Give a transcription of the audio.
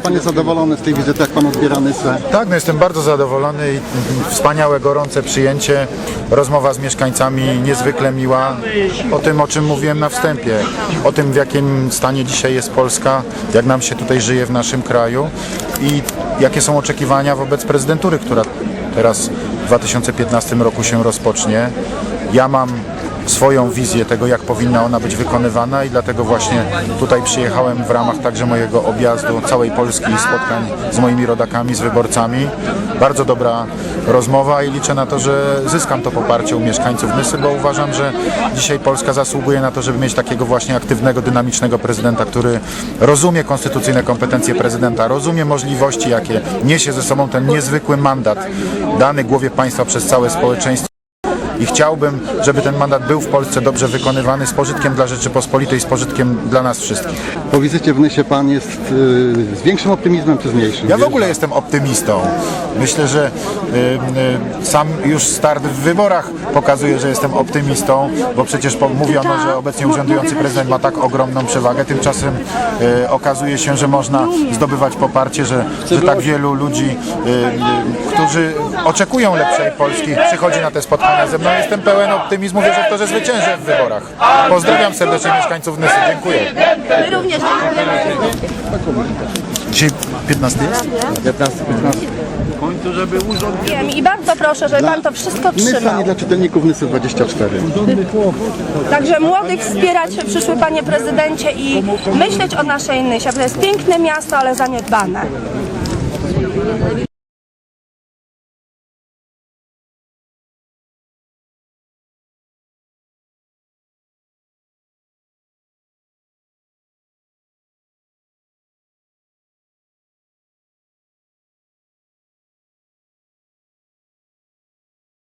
Pan jest zadowolony z tej wizyty, jak Pan odbiera Nysę? Tak, no jestem bardzo zadowolony i wspaniałe, gorące przyjęcie. Rozmowa z mieszkańcami niezwykle miła. O tym, o czym mówiłem na wstępie. O tym, w jakim stanie dzisiaj jest Polska, jak nam się tutaj żyje w naszym kraju i jakie są oczekiwania wobec prezydentury, która teraz w 2015 roku się rozpocznie. Ja mam swoją wizję tego, jak powinna ona być wykonywana i dlatego właśnie tutaj przyjechałem w ramach także mojego objazdu całej Polski i spotkań z moimi rodakami, z wyborcami. Bardzo dobra rozmowa i liczę na to, że zyskam to poparcie u mieszkańców Nysy, bo uważam, że dzisiaj Polska zasługuje na to, żeby mieć takiego właśnie aktywnego, dynamicznego prezydenta, który rozumie konstytucyjne kompetencje prezydenta, rozumie możliwości, jakie niesie ze sobą ten niezwykły mandat dany głowie państwa przez całe społeczeństwo i chciałbym, żeby ten mandat był w Polsce dobrze wykonywany z pożytkiem dla Rzeczypospolitej, z pożytkiem dla nas wszystkich. Po wizycie w Nysie Pan jest y, z większym optymizmem czy z mniejszym? Ja w ogóle jestem optymistą. Myślę, że y, y, sam już start w wyborach pokazuje, że jestem optymistą, bo przecież po- mówiono, że obecnie urzędujący prezydent ma tak ogromną przewagę. Tymczasem y, okazuje się, że można zdobywać poparcie, że, że tak wielu ludzi, y, y, którzy oczekują lepszej Polski, przychodzi na te spotkania ze mną. Jestem pełen optymizmu, wierzę w to, że zwyciężę w wyborach. Pozdrawiam serdecznie mieszkańców Nysy. Dziękuję. My również. Dzisiaj 15 jest? Wiem I bardzo proszę, żeby pan to wszystko Nysa trzymał. nie dla czytelników Nysy 24. Także młodych wspierać, przyszły panie prezydencie i myśleć o naszej Nysie, bo to jest piękne miasto, ale zaniedbane.